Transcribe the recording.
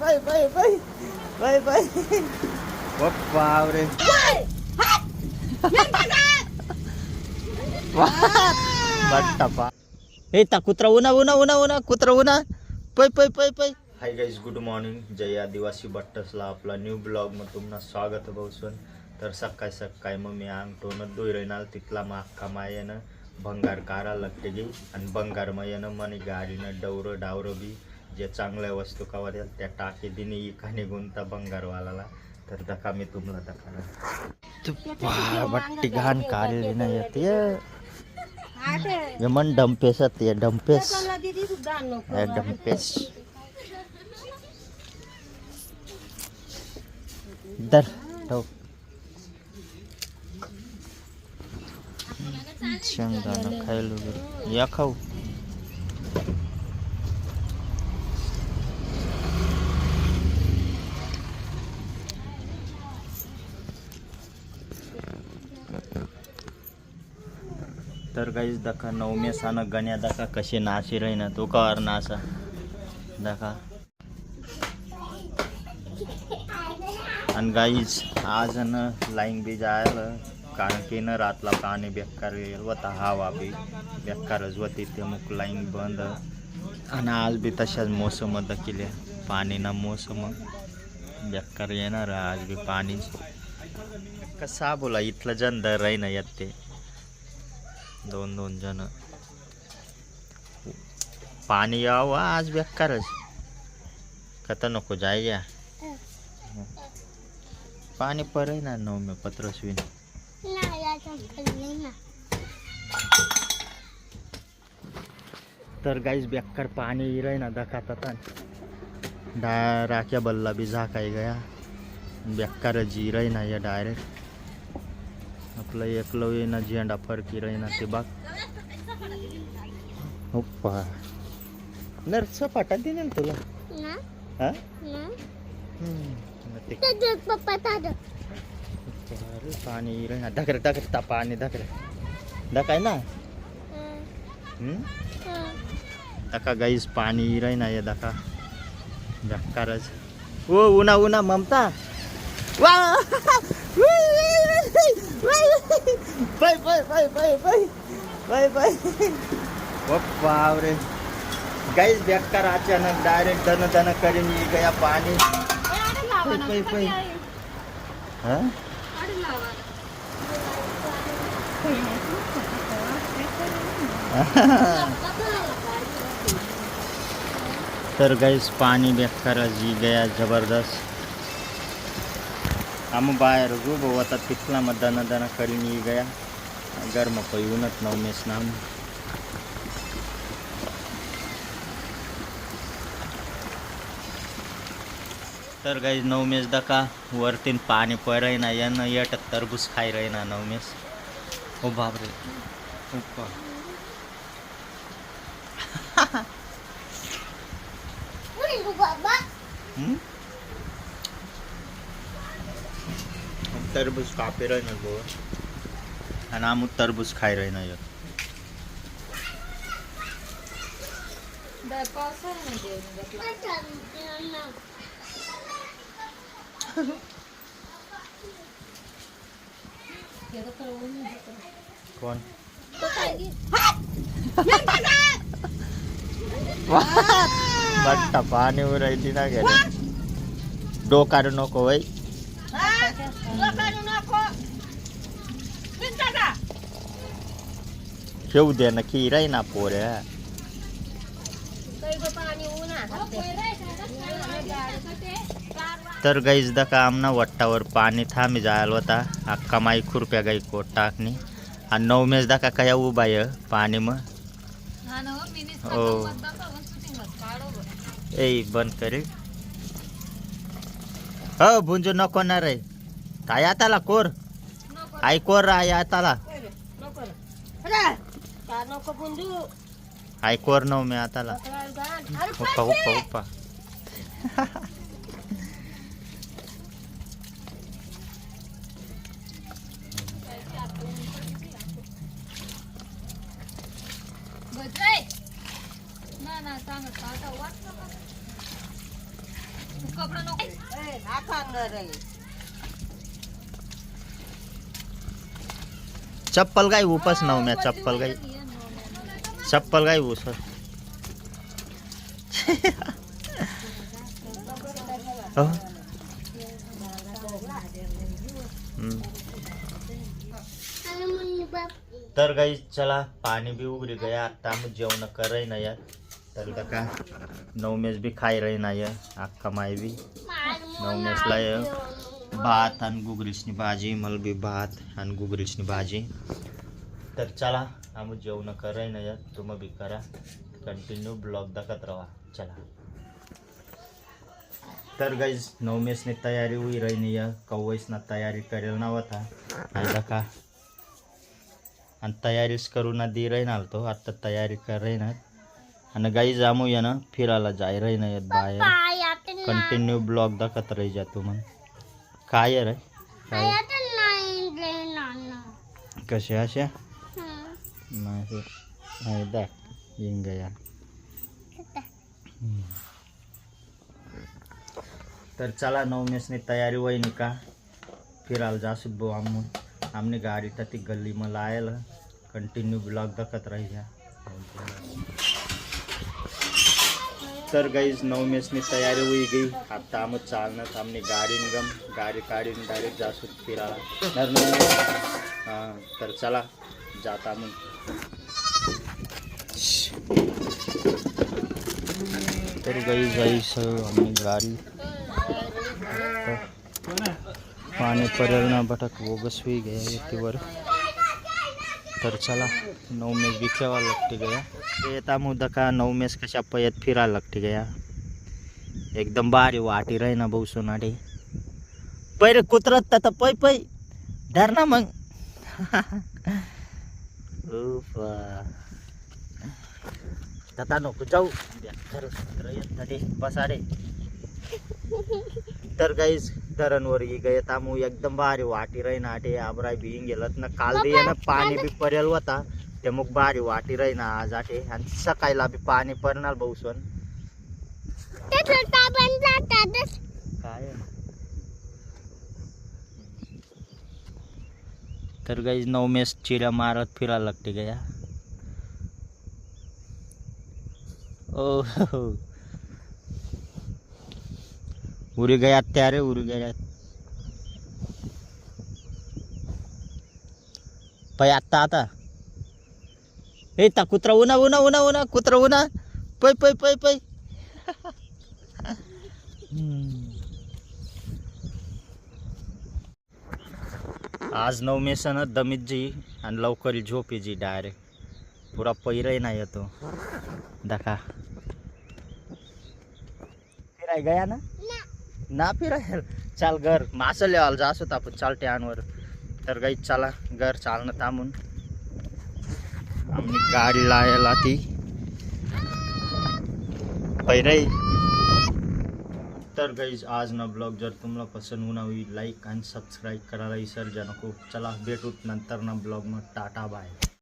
Bye bye bye. Bye bye. Bye. बापरे बट्टापा. हे ता कुत्रा उन्हा उन्हा उन्हा उन्हा कुत्रा उन्हा पै पै पै पै. हाय गाईज गुड मॉर्निंग जय आदिवासी बट्टसला आपला न्यू ब्लॉग मग तुम्हाला स्वागत भाऊसन. तर सकाळी सकाळी मग मी अंग टोनत दोय राहणार तिथला अख्खा मायानं भंगार कारा लागते गे आणि भंगार मायानं मनी गाडीनं डवरं डावरं बी जे चांगल्या वस्तू कवा द्या त्या टाके दिनी इका निघून त्या भंगारवाला तर दका मी तुम्हाला दका बट्टी घाण काढली नाही येते ये. मन डंपेस ये डंपेस ये डंपेस दर ठेव. शेंगदाणा खायला वगैरे. या खाऊ. तर काहीच दखा नवमेसानं गण्या दखा कसे नाशी राहीना तो कवर नासा दखा. आणि गाईज आज न लाईन बी जायला कारण की न रातला पाणी बेकार होता हवा बी बेकारच व ते मग लाईन बंद. आणि आज बी तशाच मोसम पाणी ना मोसम. बेकार येणार आज बी पाणी कसा बोला इथलं जनदर राहीना येत. ते दोन दोन जण. पाणी यावं आज बेकारच. कथा नको जाय या पाणी परे ना नवमे पत्रस्वीन. तर गाईस बेकार पाणी इराय ना दखातात डा राख्या बल्ला बी झाकाय गया. बेकार जिराय ना या डायरेक्ट आपलं एकलं ये ना झेंडा फरकी राही ना ते बाग. होप्पा नर सपाटा दे ना? तुला हा पाणी ढकरे ढकरे ता पाणी ढकरे. ढकाय ना? हम्म? दका गाईस पाणी राही ना या दका बेकारच ओ उन्हा उन्हा ममता. वा! Bye bye bye bye bye bye bye बापरे गाईस बेकार अचानक डायरेक्ट दन दन करीन ये गया पाणी पै पै पै। हा? तर गाईस पाणी बेकार जी गया जबरदस्त। हम बाहेर उभं होता तिथला मग दना दना करीन ये गया। गरम येऊनच नवमेस नाम तर गाईज नवमेस दका वरतीन पाणी पराय ना यानं येट टरबूज खाय राही ना नवमेस ओ बापरे। उप्पा. हम्म? तरबूज कापे राही ना गो आणि आम्ही तरबूज खाय राही ना येत कोण बट्टा पाणी राहिली ना गेला डोकार नको वय ठेवू दे ना की राही ना पोऱ्या तर गाईज दका आमना वट्टावर पाणी थांबी जायला होता. अक्का माई खुरप्या गाई कोट टाकणी. आणि नऊ मेज दका काय उभा आहे पाणी मग. हो ए बंद करे. हो भुंजू नको ना रे काय आताला कोर? आई कोर राय आताला. आई कोर नव मी आताला. उप्पा उप्पा उप्पा. चप्पल काय उपास नाव म्या चप्पल काय चप्पल काय उस तर काही चला पाणी बी उघडी गया आता आम्ही जेवण करय ना यार तर काका नऊ मेस बी खाय रही ना अख्खा माय बी. नवमेसला य. भात आणि गुगरीसनी भाजी मला बी भात आणि गुगरीसनी भाजी. तर चला आम्ही जेवण करय ना तुम्ही बी करा. कंटिन्यू ब्लॉग दाखत राहा. चला. तर गाईज नवमेसने तयारी होई रही नाही कवैसना तयारी करेल होता आणि का आणि तयारीच करू ना दे राही ना तो आता तयारी कर ना. आणि गाई जामू या ना फिरायला जाय रही ना येत बाहेर. कंटिन्यू ब्लॉग दाखवत राही जा तू म्हण. काय रे? काय? कसे अशा? नाही दाख येईन गया. तर चला नवमेसने तयारी वही का? फिरायला जासू भाऊ आम आमने गाडी तर ती गल्ली में लायल. कंटिन्यू ब्लॉग दाखत राही जा तर गाईज नवमेसनी तयारी होई गई। आता आम चालणं आमने गाड़ी गम गाडी काढीन डायरेक्ट जासू फिरायला तर हां तर चला जाता मग तर गई सर आम्ही गाडी पाणी पडेल बटक बोगस होई गया येतीवर तर चला नऊ मेस बी लागते गया येता मुद्दा का नऊ मेस कशा पयत फिरा लागते गया एकदम भारी वाटी राही ना भाऊ सोनाडे. पैर कुत्रत तर पै पै धर ना मग. तथा नको जाऊ. खरंच येत ते बसा रे. तर काहीच धरणवर ही गये तामू एकदम भारी वाटी राही ना आटे आबराय बी गेलत ना. काल बी ना पाणी बी पडेल होता. ते मग भारी वाटी राही ना आज आटे आणि सकाळीला बी पाणी पडणार भाऊसन काय? तर काही नवमेस चिऱ्या मारत फिरायला लागते गया. ओ हो. उरी गया त्या रे उरी गया पै आत्ता आता. ए ता कुत्रा उना उना उना उना कुत्रा उना. पै पै पै पै. आज नवमेसन दमित जी आणि लवकर झोप जी डायरेक्ट. पुरा पैरही नाही येतो. दाखा फिराय गया ना? ना फिरायल चाल घर मासं लेवाल जास आपण चाल टॅनवर तर गाई चला घर चालणं थांबून। आम्ही गाडी लायला ती पहिराई तर गाईज आज ना ब्लॉग जर तुम्हाला पसंत होणार होईल लाईक आणि सबस्क्राईब करायला विसर्जा नको चला भेटूत नंतर ना ब्लॉग मग टाटा बाय।